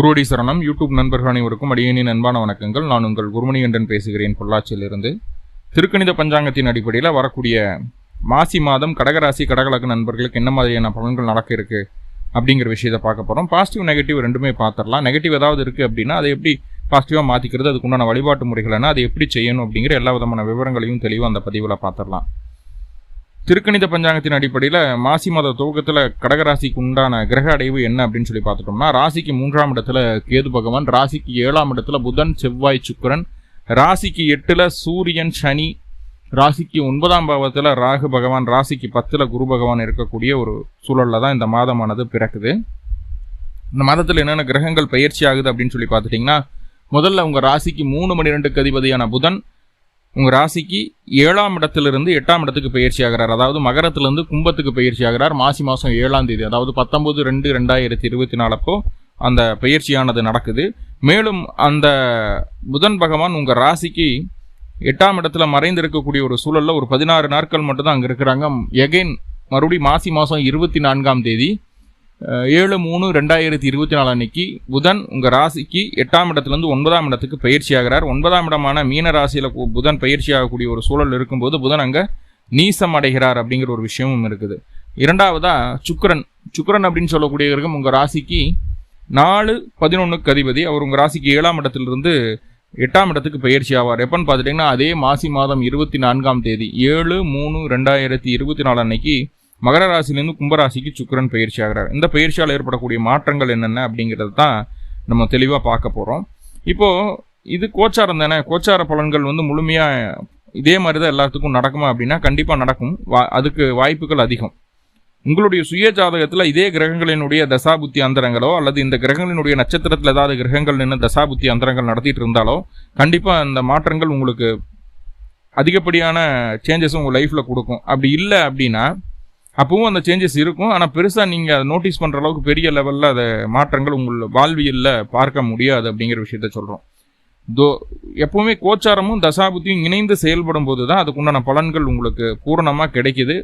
குருவடி சரணம். யூடியூப் நண்பர்கள் அனைவருக்கும் அடியனின் அன்பான வணக்கங்கள். நான் உங்கள் குருமணிகண்டன் பேசுகிறேன் பொள்ளாச்சியிலிருந்து. திருக்கணித பஞ்சாங்கத்தின் அடிப்படையில் வரக்கூடிய மாசி மாதம் கடகராசி கடகலக்கு நண்பர்களுக்கு என்ன மாதிரியான பலன்கள் நடக்க இருக்கு அப்படிங்கிற விஷயத்தை பார்க்க போகிறோம் பாசிட்டிவ் நெகட்டிவ் ரெண்டுமே பார்த்துடலாம். நெகட்டிவ் ஏதாவது இருக்குது அப்படின்னா அதை எப்படி பாசிட்டிவாக மாற்றிக்கிறது அதுக்குண்டான வழிபாட்டு முறைகள் என்ன அதை எப்படி செய்யணும் அப்படிங்கிற எல்லா விதமான விவரங்களையும் தெளிவாக அந்த பதிவில் பார்த்துடலாம். திருக்கணித பஞ்சாங்கத்தின் அடிப்படையில் மாசி மாத துவக்கத்தில் கடகராசிக்கு உண்டான கிரக அடைவு என்ன அப்படின்னு சொல்லி பார்த்துட்டோம்னா ராசிக்கு மூன்றாம் இடத்துல கேது பகவான் ராசிக்கு ஏழாம் இடத்துல புதன் செவ்வாய் சுக்கிரன். ராசிக்கு எட்டில் சூரியன் சனி. ராசிக்கு ஒன்பதாம் பாவத்தில் ராகு பகவான் ராசிக்கு பத்தில் குரு பகவான் இருக்கக்கூடிய ஒரு சூழலில் தான் இந்த மாதமானது பிறக்குது. இந்த மாதத்தில் என்னென்ன கிரகங்கள் பயிற்சி ஆகுது அப்படின்னு சொல்லி பார்த்துட்டிங்கன்னா முதல்ல உங்கள் ராசிக்கு மூணு மணி ரெண்டுக்கு அதிபதியான புதன் உங்கள் ராசிக்கு ஏழாம் இடத்திலிருந்து எட்டாம் இடத்துக்கு பயிற்சி ஆகிறார். அதாவது மகரத்திலிருந்து கும்பத்துக்கு பயிற்சி ஆகிறார். மாசி மாதம் ஏழாம் தேதி அதாவது பத்தொம்போது ரெண்டு ரெண்டாயிரத்தி இருபத்தி நாலப்போ அந்த பயிற்சியானது நடக்குது. மேலும் அந்த புதன் பகவான் உங்கள் ராசிக்கு எட்டாம் இடத்துல மறைந்து இருக்கக்கூடிய ஒரு சூழலில் ஒரு பதினாறு நாட்கள் மட்டும்தான் அங்கே இருக்கிறாங்க. எகைன் மறுபடியும் மாசி மாதம் இருபத்தி நான்காம் தேதி ஏழு மூணு ரெண்டாயிரத்தி இருபத்தி நாலு அன்னைக்கு புதன் உங்கள் ராசிக்கு எட்டாம் இடத்துலேருந்து ஒன்பதாம் இடத்துக்கு பயிற்சி ஆகிறார் ஒன்பதாம் இடமான மீன ராசியில் புதன் பயிற்சி ஆகக்கூடிய ஒரு சூழல் இருக்கும்போது புதன் அங்கே நீசம் அடைகிறார் அப்படிங்கிற ஒரு விஷயமும் இருக்குது. இரண்டாவதாக சுக்கரன். சுக்கரன் அப்படின்னு சொல்லக்கூடிய உங்கள் ராசிக்கு நாலு பதினொன்றுக்கு அதிபதி. அவர் உங்கள் ராசிக்கு ஏழாம் இடத்துலேருந்து எட்டாம் இடத்துக்கு பயிற்சி ஆவார். எப்பன்னு பார்த்துட்டிங்கன்னா அதே மாசி மாதம் இருபத்தி நான்காம் தேதி ஏழு மூணு ரெண்டாயிரத்தி இருபத்தி நாலு அன்னைக்கு மகர ராசிலேருந்து கும்பராசிக்கு சுக்கிரன் பயிற்சி ஆகிறார். இந்த பயிற்சியால் ஏற்படக்கூடிய மாற்றங்கள் என்னென்ன அப்படிங்கிறது தான் நம்ம தெளிவாக பார்க்க போகிறோம் இப்போது இது கோச்சாரம் தானே? கோச்சார பலன்கள் வந்து முழுமையாக இதே மாதிரி தான் எல்லாத்துக்கும் நடக்குமா அப்படின்னா கண்டிப்பாக நடக்கும். வா அதுக்கு வாய்ப்புகள் அதிகம். உங்களுடைய சுய ஜாதகத்தில் இதே கிரகங்களினுடைய தசாபுத்தி அந்தரங்களோ அல்லது இந்த கிரகங்களினுடைய நட்சத்திரத்தில் ஏதாவது கிரகங்கள் நின்று தசாபுத்தி அந்தரங்கள் நடத்திட்டு இருந்தாலோ கண்டிப்பாக அந்த மாற்றங்கள் உங்களுக்கு அதிகப்படியான சேஞ்சஸும் உங்கள் லைஃப்பில் கொடுக்கும். அப்படி இல்லை அப்படின்னா அப்பவும் அந்த சேஞ்சஸ் இருக்கும். ஆனால் பெருசாக நீங்கள் அதை நோட்டீஸ் பண்ணுற அளவுக்கு பெரிய லெவலில் அதை மாற்றங்கள் உங்கள் வாழ்வியலில் பார்க்க முடியாது அப்படிங்கிற விஷயத்த சொல்கிறோம் தோ எப்போவுமே கோச்சாரமும் தசாபுத்தியும் இணைந்து செயல்படும் போது தான் அதுக்குண்டான பலன்கள் உங்களுக்கு பூரணமாக கிடைக்கிது.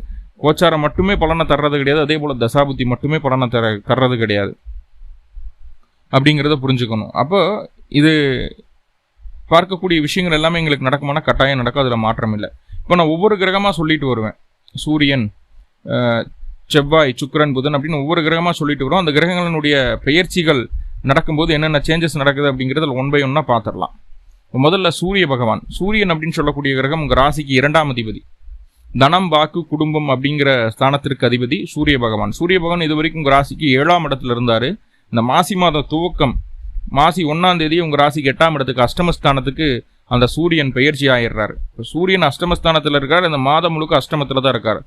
கோச்சாரம் மட்டுமே பலனை தர்றது கிடையாது. அதே போல் தசாபுத்தி மட்டுமே பலனை தர தர்றது கிடையாது. அப்படிங்கிறத புரிஞ்சுக்கணும். அப்போ இது பார்க்கக்கூடிய விஷயங்கள் எல்லாமே எங்களுக்கு நடக்குமானா கட்டாயம் நடக்கும். அதில் மாற்றம் இல்லை இப்போ நான் ஒவ்வொரு கிரகமாக சொல்லிட்டு வருவேன். சூரியன் செவ்வாய் சுக்கரன் புதன் அப்படின்னு ஒவ்வொரு கிரகமாக சொல்லிட்டு வரோம். அந்த கிரகங்களினுடைய பெயர்ச்சிகள் நடக்கும்போது என்னென்ன சேஞ்சஸ் நடக்குது அப்படிங்கிறதுல ஒன் பை ஒன்னாக பார்த்துடலாம். முதல்ல சூரிய பகவான். சூரியன் அப்படின்னு சொல்லக்கூடிய கிரகம் உங்கள் ராசிக்கு இரண்டாம் அதிபதி. தனம் வாக்கு குடும்பம் அப்படிங்கிற ஸ்தானத்திற்கு அதிபதி சூரிய பகவான். சூரிய பகவான் இது வரைக்கும் உங்கள் ராசிக்கு ஏழாம் இடத்துல இருந்தார். இந்த மாசி மாத துவக்கம் மாசி ஒன்றாம் தேதி உங்கள் ராசிக்கு எட்டாம் இடத்துக்கு அஷ்டமஸ்தானத்துக்கு அந்த சூரியன் பயிற்சி ஆயிடுறாரு. இப்போ சூரியன் அஷ்டமஸ்தானத்தில் இருக்கார் இந்த மாதம் முழுக்க அஷ்டமத்தில் தான் இருக்கார்.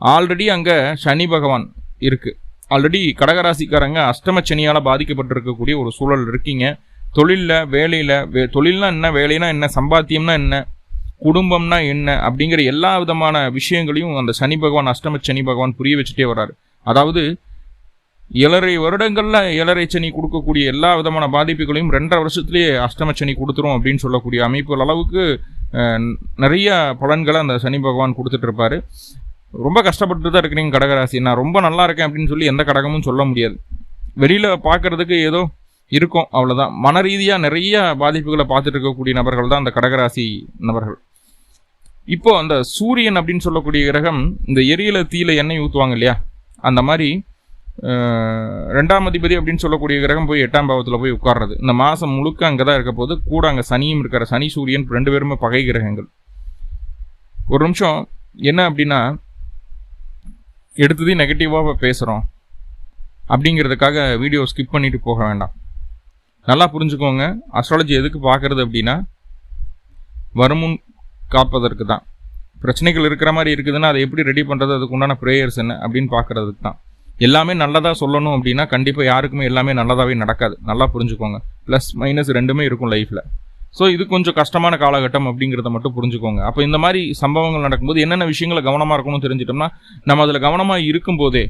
ஆல்ரெடி அங்கே சனி பகவான் இருக்குது ஆல்ரெடி கடகராசிக்காரங்க அஷ்டம சனியால் பாதிக்கப்பட்டிருக்கக்கூடிய ஒரு சூழல் இருக்கீங்க. தொழிலில் வேலையில் வே தொழில்னா என்ன வேலைனா என்ன சம்பாத்தியம்னா என்ன குடும்பம்னா என்ன அப்படிங்கிற எல்லா விதமான விஷயங்களையும் அந்த சனி பகவான் அஷ்டம சனி பகவான் புரிய வச்சுட்டே வர்றாரு அதாவது ஏழரை வருடங்களில் ஏழரை சனி கொடுக்கக்கூடிய எல்லா விதமான பாதிப்புகளையும் ரெண்டரை வருஷத்துலேயே அஷ்டம சனி கொடுத்துரும் அப்படின்னு சொல்லக்கூடிய அமைப்புகள் அளவுக்கு நிறைய பலன்களை அந்த சனி பகவான் கொடுத்துட்ருப்பாரு ரொம்ப கஷ்டப்பட்டு தான் இருக்கிறீங்க கடகராசி. நான் ரொம்ப நல்லா இருக்கேன் அப்படின்னு சொல்லி எந்த கடகமும் சொல்ல முடியாது. வெளியில் பார்க்கறதுக்கு ஏதோ இருக்கும் அவ்வளோதான் மன ரீதியாக நிறைய பாதிப்புகளை பார்த்துட்டு இருக்கக்கூடிய நபர்கள் தான் அந்த கடகராசி நபர்கள். இப்போ அந்த சூரியன் அப்படின்னு சொல்லக்கூடிய கிரகம் இந்த எரியல தீயில எண்ணெய் ஊற்றுவாங்க இல்லையா? அந்த மாதிரி ரெண்டாம் அதிபதி அப்படின்னு சொல்லக்கூடிய கிரகம் போய் எட்டாம் பாவத்தில் போய் உட்கார்றது. இந்த மாதம் முழுக்க அங்கே தான் இருக்க போது கூட அங்கே சனியும் இருக்கிற சனி சூரியன் ரெண்டு பேருமே பகை கிரகங்கள். ஒரு நிமிஷம் என்ன அப்படின்னா எடுத்ததே நெகட்டிவாக பேசுகிறோம் அப்படிங்கிறதுக்காக வீடியோ ஸ்கிப் பண்ணிட்டு போக வேண்டாம். நல்லா புரிஞ்சுக்கோங்க. அஸ்ட்ராலஜி எதுக்கு பார்க்குறது அப்படின்னா வருமுன் காப்பதற்கு தான். பிரச்சனைகள் இருக்கிற மாதிரி இருக்குதுன்னா அதை எப்படி ரெடி பண்ணுறது அதுக்கு உண்டான ப்ரேயர்ஸ் என்ன? அப்படின்னு பார்க்கறதுக்கு தான். எல்லாமே நல்லதாக சொல்லணும் அப்படின்னா கண்டிப்பாக யாருக்குமே எல்லாமே நல்லதாகவே நடக்காது. நல்லா புரிஞ்சுக்கோங்க. ப்ளஸ் மைனஸ் ரெண்டுமே இருக்கும் லைஃப்பில் ஸோ இது கொஞ்சம் கஷ்டமான காலகட்டம் அப்படிங்கிறத மட்டும் புரிஞ்சுக்கோங்க. அப்போ இந்த மாதிரி சம்பவங்கள் நடக்கும்போது என்னென்ன விஷயங்களை கவனமாக இருக்கணும்னு தெரிஞ்சிட்டோம்னா நம்ம அதில் கவனமாக இருக்கும்போதே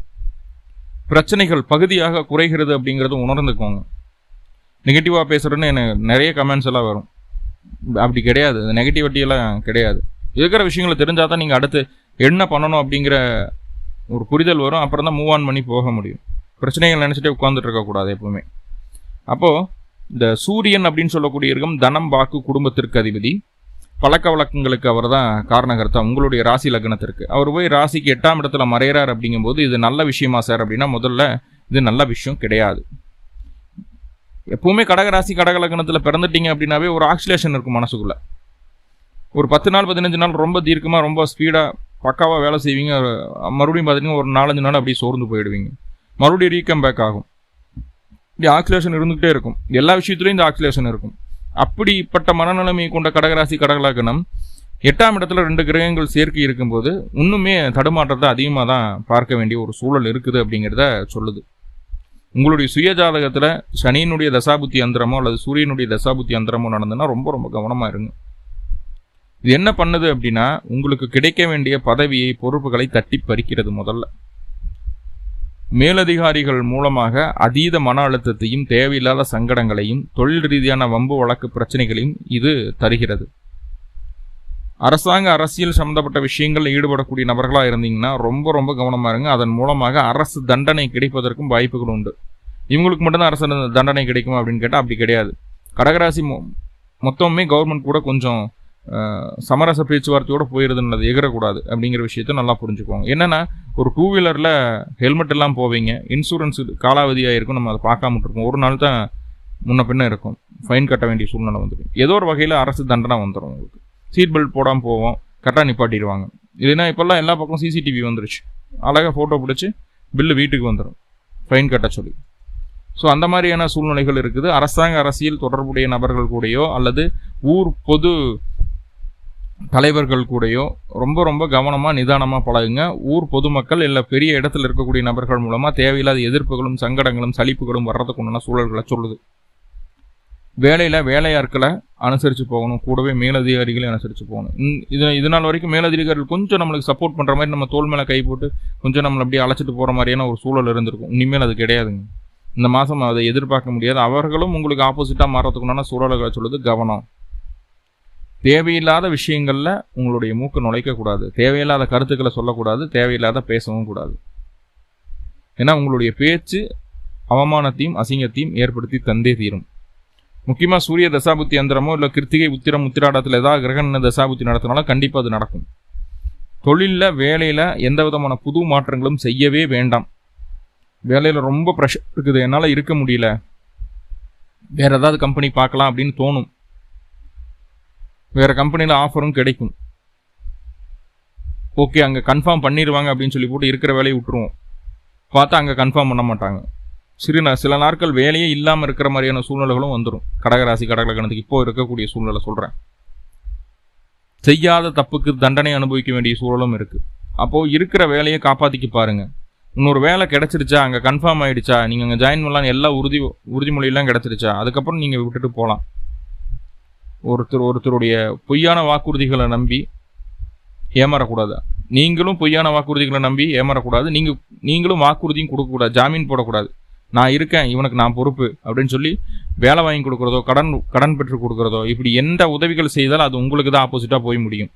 பிரச்சனைகள் பகுதியாக குறைகிறது அப்படிங்கிறத உணர்ந்துக்கோங்க. நெகட்டிவாக பேசுகிறேன்னு எனக்கு நிறைய கமெண்ட்ஸ் எல்லாம் வரும். அப்படி கிடையாது. நெகட்டிவிட்டியெல்லாம் கிடையாது. இருக்கிற விஷயங்களை தெரிஞ்சால் தான் நீங்கள் அடுத்து என்ன பண்ணணும் அப்படிங்கிற ஒரு புரிதல் வரும். அப்புறம் தான் மூவ் ஆன் பண்ணி போக முடியும். பிரச்சனைகள் நினச்சிட்டே உட்காந்துட்டு இருக்கக்கூடாது எப்பவுமே. அப்போது இந்த சூரியன் அப்படின்னு சொல்லக்கூடிய இருக்கும் தனம் வாக்கு குடும்பத்திற்கு அதிபதி. பழக்க வழக்கங்களுக்கு அவர் தான் காரணகர்த்தா உங்களுடைய ராசி லக்னத்திற்கு. அவர் போய் ராசிக்கு எட்டாம் இடத்துல மறையிறார் அப்படிங்கும்போது இது நல்ல விஷயமா சார் அப்படின்னா முதல்ல இது நல்ல விஷயம் கிடையாது. எப்பவுமே கடகராசி கடக லக்னத்தில் பிறந்துட்டீங்க அப்படின்னாவே ஒரு ஆக்சிலேஷன் இருக்கும் மனசுக்குள்ள. ஒரு பத்து நாள் பதினஞ்சு நாள் ரொம்ப தீர்க்கமாக ரொம்ப ஸ்பீடாக பக்காவாக வேலை செய்வீங்க. மறுபடியும் பார்த்தீங்கன்னா ஒரு நாலஞ்சு நாள் அப்படியே சோர்ந்து போயிடுவீங்க. மறுபடியும் ரீகம் பேக் ஆகும். இப்படி ஆக்சிலேஷன் இருந்துகிட்டே இருக்கும். எல்லா விஷயத்துலையும் இந்த ஆக்சிலேஷன் இருக்கும். அப்படிப்பட்ட மனநிலைமை கொண்ட கடகராசி கடகலாக்கணம் எட்டாம் இடத்துல ரெண்டு கிரகங்கள் சேர்க்கை இருக்கும்போது இன்னுமே தடுமாற்றத்தை அதிகமாக தான் பார்க்க வேண்டிய ஒரு சூழல் இருக்குது அப்படிங்கிறத சொல்லுது. உங்களுடைய சுய ஜாதகத்தில் சனியினுடைய தசாபுத்தி அந்தரமோ அல்லது சூரியனுடைய தசாபுத்தி அந்தரமோ நடந்ததுன்னா ரொம்ப ரொம்ப கவனமாக இருங்க. இது என்ன பண்ணுது அப்படின்னா உங்களுக்கு கிடைக்க வேண்டிய பதவியை பொறுப்புகளை தட்டி பறிக்கிறது முதல்ல. மேலதிகாரிகள் மூலமாக அதீத மன அழுத்தத்தையும் தேவையில்லாத சங்கடங்களையும் தொழில் ரீதியான வம்பு வழக்கு பிரச்சனைகளையும் இது தருகிறது. அரசாங்க அரசியல் சம்பந்தப்பட்ட விஷயங்களில் ஈடுபடக்கூடிய நபர்களாக இருந்தீங்கன்னா ரொம்ப ரொம்ப கவனமாக இருங்க. அதன் மூலமாக அரசு தண்டனை கிடைப்பதற்கும் வாய்ப்புகள் உண்டு. இவங்களுக்கு மட்டும்தான் அரசு தண்டனை கிடைக்கும் அப்படின்னு கேட்டால் அப்படி கிடையாது. கடகராசி மொத்தமே கவர்மெண்ட் கூட கொஞ்சம் சமரச பேச்சுவார்த்தையோடு போயிடுதுன்றது எகரக்கூடாது அப்படிங்கிற விஷயத்த நல்லா புரிஞ்சுக்குவாங்க. என்னென்னா ஒரு டூ வீலரில் ஹெல்மெட் எல்லாம் போவீங்க இன்சூரன்ஸ் காலாவதியாக இருக்கும் நம்ம அதை பார்க்காம இருக்கோம் ஒரு நாள் தான் முன்ன பின்ன இருக்கும். ஃபைன் கட்ட வேண்டிய சூழ்நிலை வந்துடும் ஏதோ ஒரு வகையில் அரசு தண்டனை வந்துடும் உங்களுக்கு. சீட் பெல்ட் போடாமல் போவோம் கரெக்டாக நிப்பாட்டிடுவாங்க. இல்லைன்னா இப்போல்லாம் எல்லா பக்கமும் சிசிடிவி வந்துருச்சு. அழகாக ஃபோட்டோ பிடிச்சி பில்லு வீட்டுக்கு வந்துடும் ஃபைன் கட்ட சொல்லி. ஸோ அந்த மாதிரியான சூழ்நிலைகள் இருக்குது. அரசாங்க அரசியல் தொடர்புடைய நபர்கள் கூடயோ அல்லது ஊர் பொது தலைவர்கள் கூடயோ ரொம்ப ரொம்ப கவனமாக நிதானமாக பழகுங்க. ஊர் பொதுமக்கள் இல்லை பெரிய இடத்துல இருக்கக்கூடிய நபர்கள் மூலமாக தேவையில்லாத எதிர்ப்புகளும் சங்கடங்களும் சலிப்புகளும் வர்றதுக்கு உண்டான சூழல்களை சொல்லுது. வேலையில் வேலையாட்களை அனுசரித்து போகணும். கூடவே மேலதிகாரிகளையும் அனுசரித்து போகணும். இது இதனால் வரைக்கும் மேலதிகாரிகள் கொஞ்சம் நம்மளுக்கு சப்போர்ட் பண்ணுற மாதிரி நம்ம தோல் மேலே கை போட்டு கொஞ்சம் நம்மளை அப்படியே அழைச்சிட்டு போகிற மாதிரியான ஒரு சூழல் இருந்திருக்கும். இனிமேல் அது கிடையாதுங்க. இந்த மாதம் அதை எதிர்பார்க்க முடியாது. அவர்களும் உங்களுக்கு ஆப்போசிட்டாக மாறத்துக்குண்டான சூழல்களை சொல்லுது கவனம். தேவையில்லாத விஷயங்களில் உங்களுடைய மூக்கு நுழைக்கக்கூடாது. தேவையில்லாத கருத்துக்களை சொல்லக்கூடாது தேவையில்லாத பேசவும் கூடாது. ஏன்னா உங்களுடைய பேச்சு அவமானத்தையும் அசிங்கத்தையும் ஏற்படுத்தி தந்தே தீரும். முக்கியமாக சூரிய தசாபுத்தி அந்தரமோ இல்லை கிருத்திகை உத்திரம் உத்திராடத்தில் ஏதாவது கிரகண தசாபுத்தி நடத்தினாலும் கண்டிப்பாக அது நடக்கும். தொழிலில் வேலையில் எந்த விதமான புது மாற்றங்களும் செய்யவே வேண்டாம். வேலையில் ரொம்ப ப்ரெஷர் இருக்குது என்னால் இருக்க முடியல. வேறு ஏதாவது கம்பெனி பார்க்கலாம் அப்படின்னு தோணும். வேறு கம்பெனியில் ஆஃபரும் கிடைக்கும். ஓகே அங்கே கன்ஃபார்ம் பண்ணிடுவாங்க அப்படின்னு சொல்லி போட்டு இருக்கிற வேலையை விட்டுருவோம். பார்த்தா அங்கே கன்ஃபார்ம் பண்ண மாட்டாங்க. சிறு சில நாட்கள் வேலையே இல்லாமல் இருக்கிற மாதிரியான சூழ்நிலைகளும் வந்துடும் கடகராசி கடகலக்கணத்துக்கு இப்போ இருக்கக்கூடிய சூழ்நிலை சொல்கிறேன் செய்யாத தப்புக்கு தண்டனை அனுபவிக்க வேண்டிய சூழலும் இருக்குது அப்போது இருக்கிற வேலையை காப்பாற்றிக்க பாருங்க. இன்னொரு வேலை கிடச்சிருச்சா அங்கே கன்ஃபார்ம் ஆகிடுச்சா நீங்கள் அங்கே ஜாயின் பண்ணலான்னு எல்லா உறுதி உறுதிமொழியெல்லாம் கிடச்சிருச்சா அதுக்கப்புறம் நீங்கள் விட்டுட்டு போகலாம் ஒருத்தர் ஒருத்தருடைய பொய்யான வாக்குறுதிகளை நம்பி ஏமாறக்கூடாது? நீங்களும் பொய்யான வாக்குறுதிகளை நம்பி ஏமாறக்கூடாது. நீங்கள் நீங்களும் வாக்குறுதியும் கொடுக்கக்கூடாது. ஜாமீன் போடக்கூடாது. நான் இருக்கேன் இவனுக்கு நான் பொறுப்பு அப்படின்னு சொல்லி வேலை வாங்கி கொடுக்குறதோ கடன் கடன் பெற்று கொடுக்குறதோ இப்படி எந்த உதவிகள் செய்தாலும் அது உங்களுக்கு தான் ஆப்போசிட்டாக போய் முடியும்.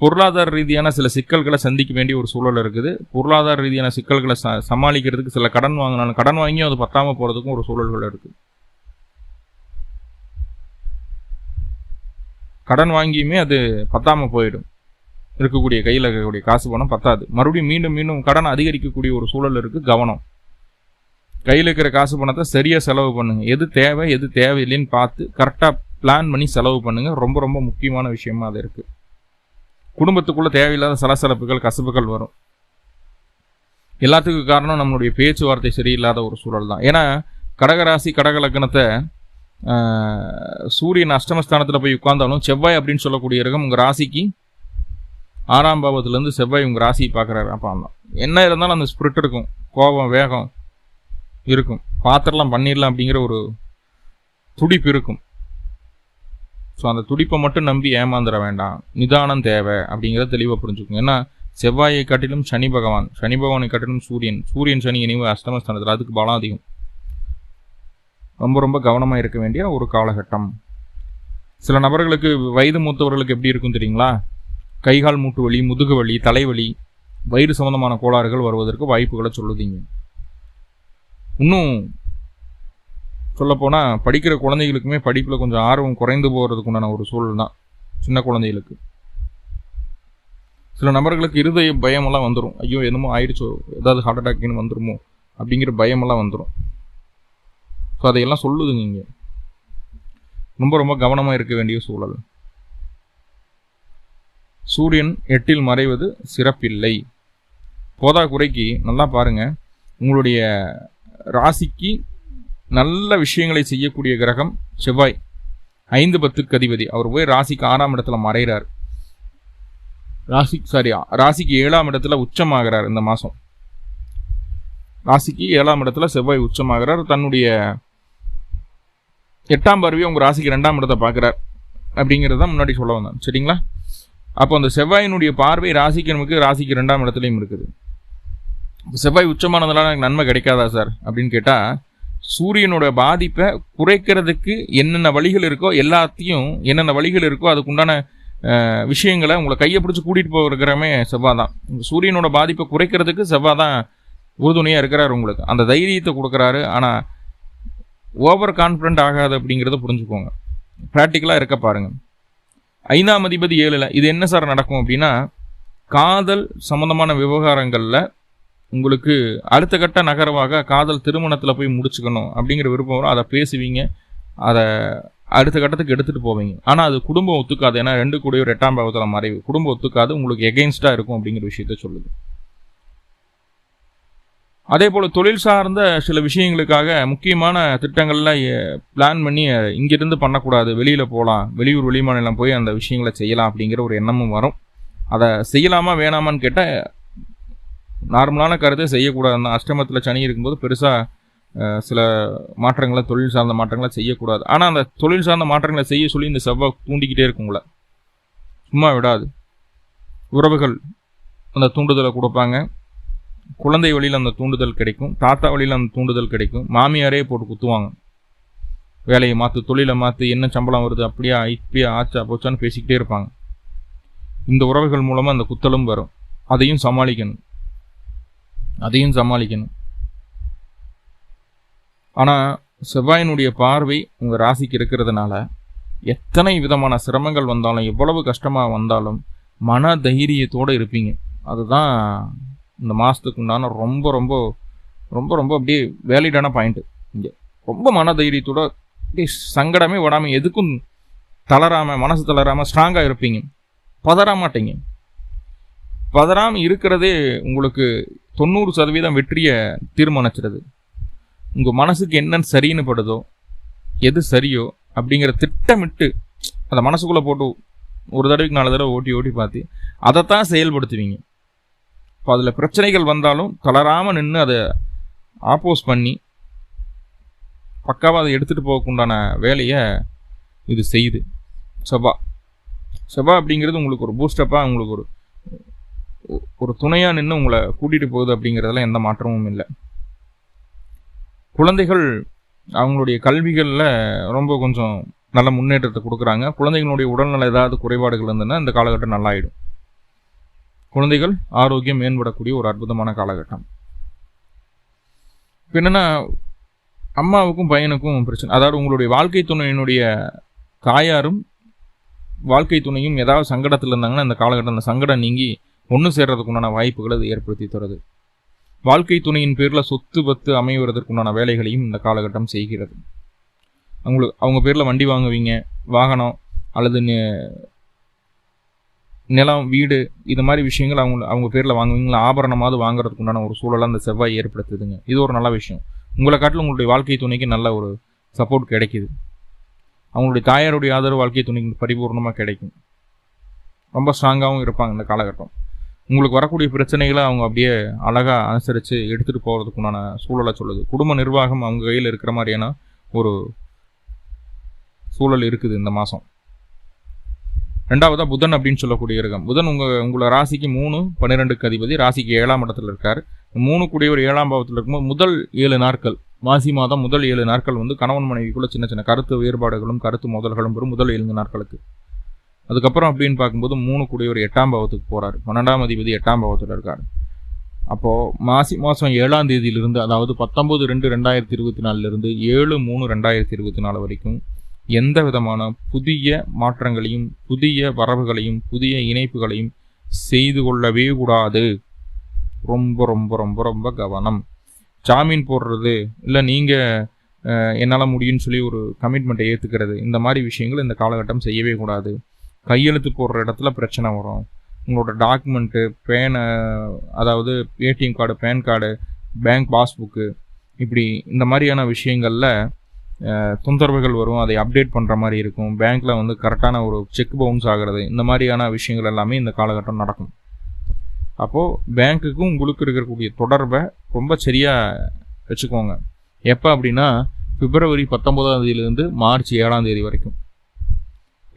பொருளாதார ரீதியான சில சிக்கல்களை சந்திக்க வேண்டிய ஒரு சூழல் இருக்குது. பொருளாதார ரீதியான சிக்கல்களை சமாளிக்கிறதுக்கு சில கடன் வாங்கினாலும் கடன் வாங்கியும் அது பத்தாமல் போகிறதுக்கும் ஒரு சூழல்கள் இருக்குது. கடன் வாங்கியுமே அது பத்தாமல் போயிடும். இருக்கக்கூடிய கையில் இருக்கக்கூடிய காசு பணம் பத்தாது. மறுபடியும் மீண்டும் மீண்டும் கடன் அதிகரிக்கக்கூடிய ஒரு சூழல் இருக்குது கவனம். கையில் இருக்கிற காசு பணத்தை சரியாக செலவு பண்ணுங்கள் எது தேவை எது தேவையில்லைன்னு பார்த்து கரெக்டாக பிளான் பண்ணி செலவு பண்ணுங்கள் ரொம்ப ரொம்ப முக்கியமான விஷயமா அது இருக்குது குடும்பத்துக்குள்ளே தேவையில்லாத சலசலப்புகள் கசப்புகள் வரும். எல்லாத்துக்கும் காரணம் நம்மளுடைய பேச்சுவார்த்தை சரியில்லாத ஒரு சூழல் தான். ஏன்னா கடகராசி கடகலக்கணத்தை சூரியன் அஷ்டமஸ்தானத்தில் போய் உட்கார்ந்தாலும் செவ்வாய் அப்படின்னு சொல்லக்கூடிய இருக்கும் உங்கள் ராசிக்கு ஆறாம் பாவத்துலேருந்து செவ்வாய் உங்கள் ராசியை பார்க்குறாரு. அப்போ என்ன இருந்தாலும் அந்த ஸ்பிரிட் இருக்கும். கோபம் வேகம் இருக்கும். பாத்திரலாம் பண்ணிடலாம் அப்படிங்கிற ஒரு துடிப்பு இருக்கும். ஸோ அந்த துடிப்பை மட்டும் நம்பி ஏமாந்துட வேண்டாம். நிதானம் தேவை அப்படிங்கிறத தெளிவாக புரிஞ்சுக்கணும் ஏன்னா செவ்வாயை காட்டிலும் சனி பகவான் சனி பகவானை காட்டிலும் சூரியன். சூரியன் சனி இனிவு அஷ்டமஸ்தானத்தில் அதுக்கு பலம் அதிகம். ரொம்ப ரொம்ப கவனமாக இருக்க வேண்டிய ஒரு காலகட்டம். சில நபர்களுக்கு வயது மூத்தவர்களுக்கு எப்படி இருக்கும் தெரியுங்களா? கைகால் மூட்டு வலி முதுகு வலி தலைவலி வயிறு சம்பந்தமான கோளாறுகள் வருவதற்கு வாய்ப்புகளை சொல்லுதீங்க. இன்னும் சொல்லப்போனால் படிக்கிற குழந்தைகளுக்குமே படிப்பில் கொஞ்சம் ஆர்வம் குறைந்து போகிறதுக்கு உண்டான ஒரு சூழல் தான் சின்ன குழந்தைகளுக்கு. சில நபர்களுக்கு இருதய பயமெல்லாம் வந்துடும் ஐயோ என்னமோ ஆயிடுச்சோ? ஏதாவது ஹார்ட் அட்டாக்னு வந்துருமோ? அப்படிங்கிற பயமெல்லாம் வந்துடும் ஸோ அதையெல்லாம் சொல்லுதுங்க இங்கே ரொம்ப ரொம்ப கவனமாக இருக்க வேண்டிய சூழல். சூரியன் எட்டில் மறைவது சிறப்பில்லை. போதா குறைக்கு நல்லா பாருங்க. உங்களுடைய ராசிக்கு நல்ல விஷயங்களை செய்யக்கூடிய கிரகம் செவ்வாய். ஐந்து பத்துக்கு அதிபதி. அவர் போய் ராசிக்கு ஆறாம் இடத்துல மறைகிறார் ராசி சாரி ராசிக்கு ஏழாம் இடத்துல உச்சமாகிறார் இந்த மாதம் ராசிக்கு ஏழாம் இடத்துல செவ்வாய் உச்சமாகிறார். தன்னுடைய எட்டாம் பார்வையை உங்கள் ராசிக்கு ரெண்டாம் இடத்தை பார்க்குறார். அப்படிங்கிறது தான் முன்னாடி சொல்ல வந்தேன். சரிங்களா? அப்போ அந்த செவ்வாயினுடைய பார்வை ராசிக்கு நமக்கு ராசிக்கு ரெண்டாம் இடத்துலையும் இருக்குது. செவ்வாய் உச்சமானதெல்லாம் எனக்கு நன்மை கிடைக்காதா சார்? அப்படின்னு கேட்டால் சூரியனோட பாதிப்பை குறைக்கிறதுக்கு என்னென்ன வழிகள் இருக்கோ எல்லாத்தையும் என்னென்ன வழிகள் இருக்கோ அதுக்குண்டான விஷயங்களை உங்களை கையை பிடிச்சி கூட்டிகிட்டு போகிறமே செவ்வாய் தான். சூரியனோட பாதிப்பை குறைக்கிறதுக்கு செவ்வாய் தான் உறுதுணையாக இருக்கிறார் உங்களுக்கு. அந்த தைரியத்தை கொடுக்குறாரு. ஆனால் ஓவர் கான்ஃபிடென்ட் ஆகாது அப்படிங்கிறத புரிஞ்சுக்கோங்க. ப்ராக்டிக்கலாக இருக்க பாருங்கள் ஐந்தாம் அதிபதி ஏழில் இது என்ன சார் நடக்கும் அப்படின்னா காதல் சம்மந்தமான விவகாரங்களில் உங்களுக்கு அடுத்த கட்ட நகரவாக காதல் திருமணத்தில் போய் முடிச்சுக்கணும் அப்படிங்கிற விருப்பம் வரும். அதை பேசுவீங்க. அதை அடுத்த கட்டத்துக்கு எடுத்துகிட்டு போவீங்க. ஆனால் அது குடும்பம் ஒத்துக்காது. ஏன்னா ரெண்டு கூடயும் ஒரு எட்டாம் பாவத்தில் மறைவு. குடும்பம் ஒத்துக்காது. உங்களுக்கு எகெயின்ஸ்டாக இருக்கும் அப்படிங்கிற விஷயத்த சொல்லுது. அதே போல் தொழில் சார்ந்த சில விஷயங்களுக்காக முக்கியமான திட்டங்கள்லாம் பிளான் பண்ணி இங்கிருந்து பண்ணக்கூடாது. வெளியில் போகலாம் வெளியூர் வெளிமாநிலம் போய் அந்த விஷயங்களை செய்யலாம் அப்படிங்கிற ஒரு எண்ணமும் வரும். அதை செய்யலாமா வேணாமான்னு கேட்டால் நார்மலான கருத்தை செய்யக்கூடாது. அஷ்டமத்தில் சனி இருக்கும்போது பெருசாக சில மாற்றங்களை தொழில் சார்ந்த மாற்றங்களை செய்யக்கூடாது. ஆனால் அந்த தொழில் சார்ந்த மாற்றங்களை செய்ய சொல்லி இந்த செவ்வாய் தூண்டிக்கிட்டே இருக்குங்கள சும்மா விடாது. உறவுகள் அந்த தூண்டுதலை கொடுப்பாங்க. குழந்தை வழியில் அந்த தூண்டுதல் கிடைக்கும். தாத்தா வழியில் அந்த தூண்டுதல் கிடைக்கும். மாமியாரே போட்டு குத்துவாங்க. வேலையை மாற்று தொழிலை மாற்று என்ன சம்பளம் வருது அப்படியா இப்படியா ஆச்சா போச்சான்னு பேசிக்கிட்டே இருப்பாங்க. இந்த உறவுகள் மூலமாக அந்த குத்தலும் வரும். அதையும் சமாளிக்கணும். அதையும் சமாளிக்கணும். ஆனால் செவ்வாயினுடைய பார்வை உங்கள் ராசிக்கு இருக்கிறதுனால எத்தனை விதமான சிரமங்கள் வந்தாலும் எவ்வளவு கஷ்டமாக வந்தாலும் மன தைரியத்தோடு இருப்பீங்க. அதுதான் இந்த மாதத்துக்கு உண்டான ரொம்ப ரொம்ப ரொம்ப ரொம்ப அப்படியே வேலிடான பாயிண்ட்டு இங்கே ரொம்ப மன தைரியத்தோட அப்படியே சங்கடமே விடாமல் எதுக்கும் தளராமல் மனசு தளராமல் ஸ்ட்ராங்காக இருப்பீங்க. பதற மாட்டீங்க. பதறாமல் இருக்கிறதே உங்களுக்கு தொண்ணூறு சதவீதம் வெற்றியை தீர்மானிச்சிடுது உங்கள் மனசுக்கு என்னன்னு சரின்னு படுதோ எது சரியோ அப்படிங்கிற திட்டமிட்டு அதை மனசுக்குள்ளே போட்டு ஒரு தடவைக்கு நாலு தடவை ஓட்டி ஓட்டி பார்த்து அதைத்தான் செயல்படுத்துவீங்க. இப்போ அதில் பிரச்சனைகள் வந்தாலும் தளராமல் நின்று அதை ஆப்போஸ் பண்ணி பக்காவாக அதை எடுத்துகிட்டு போகக்குண்டான வேலையை இது செய்யுது. செவ்வா. செவ்வா அப்படிங்கிறது உங்களுக்கு ஒரு பூஸ்டப்பாக உங்களுக்கு ஒரு ஒரு துணையாக நின்று உங்களை கூட்டிகிட்டு போகுது அப்படிங்கிறதுல எந்த மாற்றமும் இல்லை. குழந்தைகள் அவங்களுடைய கல்விகளில் ரொம்ப கொஞ்சம் நல்ல முன்னேற்றத்தை கொடுக்குறாங்க. குழந்தைகளுடைய உடல்நல ஏதாவது குறைபாடுகள் இருந்ததுன்னா இந்த காலகட்டம் நல்லாயிடும். குழந்தைகள் ஆரோக்கியம் மேம்படக்கூடிய ஒரு அற்புதமான காலகட்டம். இப்போ என்னென்னா அம்மாவுக்கும் பையனுக்கும் பிரச்சனை. அதாவது உங்களுடைய வாழ்க்கை துணையினுடைய தாயாரும் வாழ்க்கை துணையும் ஏதாவது சங்கடத்தில் இருந்தாங்கன்னா இந்த காலகட்டம் அந்த சங்கடம் நீங்கி ஒன்று சேர்றதுக்குண்டான வாய்ப்புகளை அது ஏற்படுத்தி தருது. வாழ்க்கை துணையின் பேரில் சொத்து பத்து அமைவதற்குண்டான வேலைகளையும் இந்த காலகட்டம் செய்கிறது. அவங்களுக்கு அவங்க பேரில் வண்டி வாங்குவீங்க வாகனம் அல்லது நிலம் வீடு இது மாதிரி விஷயங்கள் அவங்க அவங்க பேரில் வாங்குவீங்களா? ஆபரணமாவது வாங்குறதுக்கு உண்டான ஒரு சூழலை அந்த செவ்வாய் ஏற்படுத்துதுங்க. இது ஒரு நல்ல விஷயம். உங்களை காட்டில் உங்களுடைய வாழ்க்கை துணைக்கு நல்ல ஒரு சப்போர்ட் கிடைக்குது. அவங்களுடைய தாயாருடைய ஆதரவு வாழ்க்கை துணைக்கு பரிபூர்ணமாக கிடைக்கும். ரொம்ப ஸ்ட்ராங்காகவும் இருப்பாங்க இந்த காலகட்டம். உங்களுக்கு வரக்கூடிய பிரச்சனைகளை அவங்க அப்படியே அழகாக அனுசரித்து எடுத்துகிட்டு போகிறதுக்குண்டான சூழலை சொல்லுது. குடும்ப நிர்வாகம் அவங்க கையில் இருக்கிற மாதிரியான ஒரு சூழல் இருக்குது இந்த மாதம் ரெண்டாவதாக புதன் அப்படின்னு சொல்லக்கூடிய கிரகம். புதன் உங்கள் உங்களை ராசிக்கு மூணு பன்னிரெண்டுக்கு அதிபதி ராசிக்கு ஏழாம் இடத்துல இருக்கார். மூணு கூடிய ஒரு ஏழாம் பாவத்தில் இருக்கும்போது முதல் ஏழு நாட்கள் மாசி மாதம் முதல் ஏழு நாட்கள் வந்து கணவன் மனைவிக்குள்ள சின்ன சின்ன கருத்து வேறுபாடுகளும் கருத்து முதல்களும் வரும் முதல் ஏழு நாட்களுக்கு. அதுக்கப்புறம் அப்படின்னு பார்க்கும்போது மூணு கூடிய ஒரு எட்டாம் பாவத்துக்கு போகிறார் பன்னெண்டாம் அதிபதி எட்டாம் பாவத்தில் இருக்கார். அப்போது மாசி மாதம் ஏழாம் தேதியிலிருந்து அதாவது பத்தொம்போது ரெண்டு ரெண்டாயிரத்தி இருபத்தி நாலுலேருந்து ஏழு மூணு ரெண்டாயிரத்தி இருபத்தி நாலு வரைக்கும் எந்த விதமான புதிய மாற்றங்களையும் புதிய வரவுகளையும் புதிய இணைப்புகளையும் செய்து கொள்ளவே கூடாது. ரொம்ப ரொம்ப ரொம்ப ரொம்ப கவனம். ஜாமீன் போடுறது இல்லை நீங்கள் என்னால் முடியும்னு சொல்லி ஒரு கமிட்மெண்ட்டை ஏற்றுக்கிறது இந்த மாதிரி விஷயங்கள் இந்த காலகட்டம் செய்யவே கூடாது. கையெழுத்து போடுற இடத்துல பிரச்சனை வரும். உங்களோட டாக்குமெண்ட்டு பேனை அதாவது ATM card PAN card bank passbook இப்படி இந்த மாதிரியான விஷயங்களில் தொந்தரவுகள் வரும் அதை அப்டேட் பண்ணுற மாதிரி இருக்கும். பேங்க்கில் வந்து கரெக்டான ஒரு செக் பவுன்ஸ் ஆகிறது இந்த மாதிரியான விஷயங்கள் எல்லாமே இந்த காலகட்டம் நடக்கும். அப்போது பேங்க்குக்கும் உங்களுக்கு இருக்கக்கூடிய தொடர்பை ரொம்ப சரியாக வச்சுக்கோங்க. எப்போ அப்படின்னா பிப்ரவரி பத்தொம்போதாம் தேதியிலேருந்து மார்ச் ஏழாம் தேதி வரைக்கும்.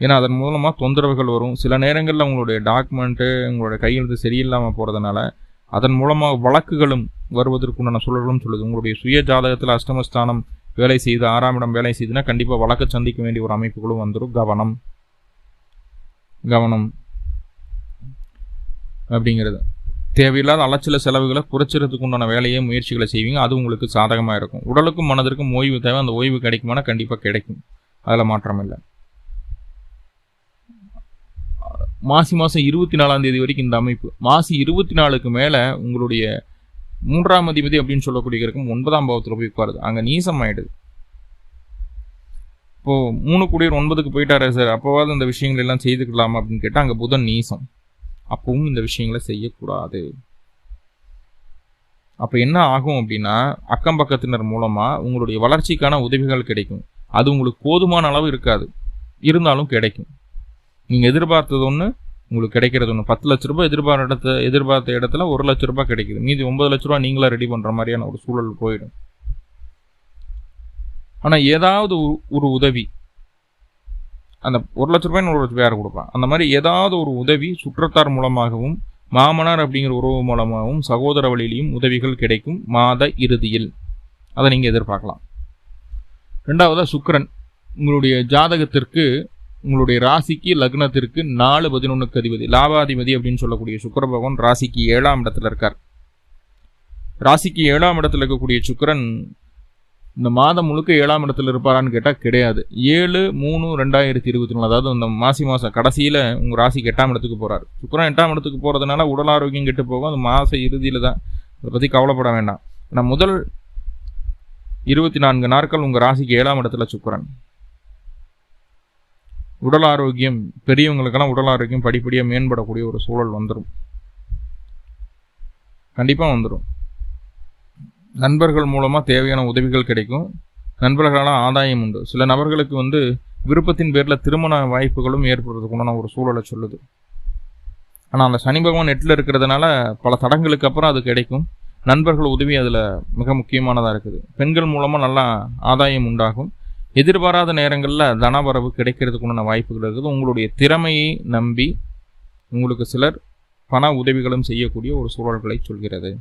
ஏன்னா அதன் மூலமாக தொந்தரவுகள் வரும். சில நேரங்களில் உங்களுடைய டாக்குமெண்ட்டு உங்களுடைய கையெழுத்து சரியில்லாமல் போகிறதுனால அதன் மூலமாக வழக்குகளும் வருவதற்குண்டான சூழலும் சொல்லுது. உங்களுடைய சுய ஜாதகத்தில் அஷ்டமஸ்தானம் வேலை செய்து ஆறாம் இடம் வேலை செய்துன்னா கண்டிப்பாக வழக்கு சந்திக்க வேண்டிய ஒரு அமைப்புகளும் வந்துடும் கவனம். கவனம். அப்படிங்கிறது. தேவையில்லாத அலைச்சல செலவுகளை குறைச்சிறதுக்கு உண்டான வேலையை முயற்சிகளை செய்வீங்க. அது உங்களுக்கு சாதகமாக இருக்கும். உடலுக்கும் மனதிற்கும் ஓய்வு தேவை. அந்த ஓய்வு கிடைக்குமானா கண்டிப்பாக கிடைக்கும். அதில் மாற்றம் இல்லை. மாசி மாதம் இருபத்தி நாலாம் தேதி வரைக்கும் இந்த அமைப்பு. மாசி இருபத்தி நாலுக்கு மேலே உங்களுடைய மூன்றாம் அதிபதி அப்படின்னு சொல்லக்கூடிய இருக்கும் ஒன்பதாம் பாவத்தில் போய் உட்காருது. அங்கே நீசம் ஆயிடுது. இப்போ மூணு கூடியர் ஒன்பதுக்கு போயிட்டாரே சார். அப்போவாது இந்த விஷயங்கள் எல்லாம் செய்துக்கலாமா அப்படின்னு கேட்டால் அங்கே புதன் நீசம். அப்பவும் இந்த விஷயங்களை செய்யக்கூடாது. அப்போ என்ன ஆகும் அப்படின்னா அக்கம் பக்கத்தினர் மூலமாக உங்களுடைய வளர்ச்சிக்கான உதவிகள் கிடைக்கும். அது உங்களுக்கு போதுமான அளவு இருக்காது. இருந்தாலும் கிடைக்கும். நீங்கள் எதிர்பார்த்தது ஒன்று உங்களுக்கு கிடைக்கிறது ஒன்று பத்து லட்ச ரூபாய் எதிர்பார்த்த இடத்த எதிர்பார்த்த இடத்துல ஒரு லட்ச ரூபாய் கிடைக்குது. மீதி ஒன்பது லட்ச ரூபா நீங்களாக ரெடி பண்ணுற மாதிரியான ஒரு சூழல் போயிடும். ஆனால் ஏதாவது ஒரு- உதவி. அந்த ஒரு லட்ச ரூபாய் ஒரு லட்ச வேறு கொடுப்பான்? அந்த மாதிரி ஏதாவது ஒரு உதவி சுற்றத்தார் மூலமாகவும் மாமனார் அப்படிங்கிற உறவு மூலமாகவும் சகோதர வழியிலையும் உதவிகள் கிடைக்கும் மாத இறுதியில். அதை நீங்கள் எதிர்பார்க்கலாம். ரெண்டாவதாக சுக்கரன் உங்களுடைய ஜாதகத்திற்கு உங்களுடைய ராசிக்கு லக்னத்திற்கு நாலு பதினொன்றுக்கு அதிபதி லாபாதிபதி அப்படின்னு சொல்லக்கூடிய சுக்கர பகவான் ராசிக்கு ஏழாம் இடத்துல இருக்கார். ராசிக்கு ஏழாம் இடத்துல இருக்கக்கூடிய சுக்கரன் இந்த மாதம் முழுக்க ஏழாம் இடத்துல இருப்பாரான்னு கேட்டால் கிடையாது. ஏழு மூணு ரெண்டாயிரத்தி இருபத்தி நாலு அதாவது இந்த மாசி மாதம் கடைசியில் உங்கள் ராசிக்கு எட்டாம் இடத்துக்கு போகிறார் சுக்கரன் எட்டாம் இடத்துக்கு போகிறதுனால உடல் ஆரோக்கியம் கெட்டு போகும். அந்த மாத இறுதியில் தான். அதை பற்றி கவலைப்பட வேண்டாம். ஆனால் முதல் இருபத்தி நான்கு நாட்கள் உங்கள் ராசிக்கு ஏழாம் இடத்துல சுக்கிரன். உடல் ஆரோக்கியம் பெரியவங்களுக்கெல்லாம் உடல் ஆரோக்கியம் படிப்படியாக மேம்படக்கூடிய ஒரு சூழல் வந்துடும் கண்டிப்பாக வந்துடும் நண்பர்கள் மூலமாக தேவையான உதவிகள் கிடைக்கும். நண்பர்களால் ஆதாயம் உண்டு. சில நபர்களுக்கு வந்து விருப்பத்தின் பேரில் திருமண வாய்ப்புகளும் ஏற்படுறதுக்குண்டான ஒரு சூழலை சொல்லுது. ஆனால் அந்த சனி பகவான் நெட்டில் இருக்கிறதுனால பல தடங்களுக்கு அப்புறம் அது கிடைக்கும். நண்பர்கள் உதவி அதில் மிக முக்கியமானதாக இருக்குது. பெண்கள் மூலமாக நல்லா ஆதாயம் உண்டாகும். எதிர்பாராத நேரங்களில் தனவரவு கிடைக்கிறதுக்குண்டான வாய்ப்புகள் இருக்குது. உங்களுடைய திறமையை நம்பி உங்களுக்கு சிலர் பண உதவிகளும் செய்யக்கூடிய ஒரு சூழல்களை சொல்கிறது.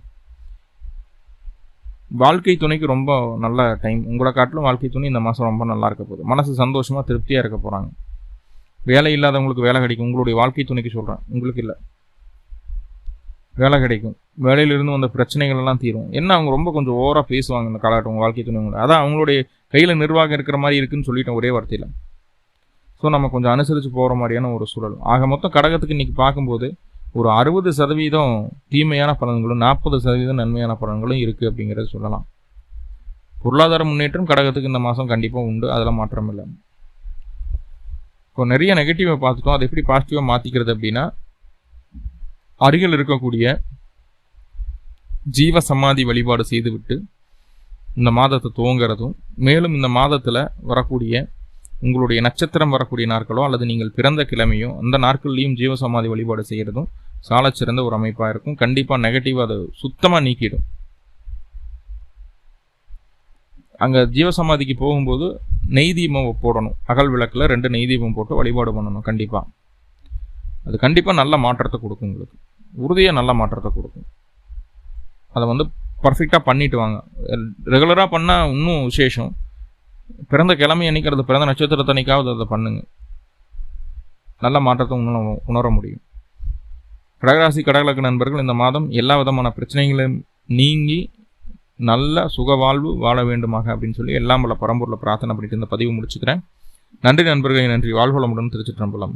வாழ்க்கை துணைக்கு ரொம்ப நல்ல டைம். உங்களை காட்டிலும் வாழ்க்கை துணை இந்த மாதம் ரொம்ப நல்லா இருக்க போகுது. மனசு சந்தோஷமாக திருப்தியாக இருக்க போகிறாங்க வேலை இல்லாதவங்களுக்கு வேலை கிடைக்கும். உங்களுடைய வாழ்க்கை துணைக்கு சொல்கிறேன் உங்களுக்கு இல்லை. வேலை கிடைக்கும். வேலையிலிருந்து வந்த பிரச்சனைகள் எல்லாம் தீரும். என்ன அவங்க ரொம்ப கொஞ்சம் ஓவராக பேசுவாங்க இந்த காலகட்டம் வாழ்க்கை துணைங்களை அதான் அவங்களுடைய கையில் நிர்வாகம் இருக்கிற மாதிரி இருக்குன்னு சொல்லிட்டேன் ஒரே வார்த்தையில். ஸோ நம்ம கொஞ்சம் அனுசரித்து போகிற மாதிரியான ஒரு சூழல். ஆக மொத்தம் கடகத்துக்கு இன்றைக்கி பார்க்கும்போது ஒரு அறுபது சதவீதம் தீமையான பலன்களும் நாற்பது சதவீதம் நன்மையான பலன்களும் இருக்குது அப்படிங்கிறத சொல்லலாம். பொருளாதார முன்னேற்றம் கடகத்துக்கு இந்த மாதம் கண்டிப்பாக உண்டு அதெல்லாம் மாற்றம் இல்லை. இப்போ நிறைய நெகட்டிவை பார்த்துட்டோம் அதை எப்படி பாசிட்டிவாக மாற்றிக்கிறது அப்படின்னா அருகில் இருக்கக்கூடிய ஜீவ சமாதி வழிபாடு செய்துவிட்டு இந்த மாதத்தை துவங்குறதும் மேலும் இந்த மாதத்தில் வரக்கூடிய உங்களுடைய நட்சத்திரம் வரக்கூடிய நாட்களோ அல்லது நீங்கள் பிறந்த கிழமையோ அந்த நாட்கள்லையும் ஜீவசமாதி வழிபாடு செய்கிறதும் சாலச்சிறந்த ஒரு அமைப்பாக இருக்கும். கண்டிப்பாக நெகட்டிவ் அதை சுத்தமாக நீக்கிடும். அங்கே ஜீவசமாதிக்கு போகும்போது நெய் தீபம் போடணும். அகல் விளக்கில் ரெண்டு நெய் தீபம் போட்டு வழிபாடு பண்ணணும் கண்டிப்பாக அது கண்டிப்பாக நல்ல மாற்றத்தை கொடுக்கும் உங்களுக்கு. உறுதியாக நல்ல மாற்றத்தை கொடுக்கும். அதை வந்து பர்ஃபெக்டாக பண்ணிட்டு வாங்க. ரெகுலராக பண்ணால் இன்னும் விசேஷம். பிறந்த கிழமை அன்னைக்கிறது பிறந்த நட்சத்திரத்தை அன்னைக்காவது அதை பண்ணுங்க. நல்ல மாற்றத்தை உணர உணர முடியும். கடகராசி கடகலக்கு நண்பர்கள் இந்த மாதம் எல்லா விதமான பிரச்சனைகளையும் நீங்கி நல்ல சுக வாழ்வு வாழ வேண்டுமாக அப்படின்னு சொல்லி எல்லாம் பல பரம்பூரில் பிரார்த்தனை பண்ணிட்டு இந்த பதிவு முடிச்சுக்கிறேன். நன்றி நண்பர்களே நன்றி. வாழ்வளமுடன் திருச்சிற்றம்பலம்.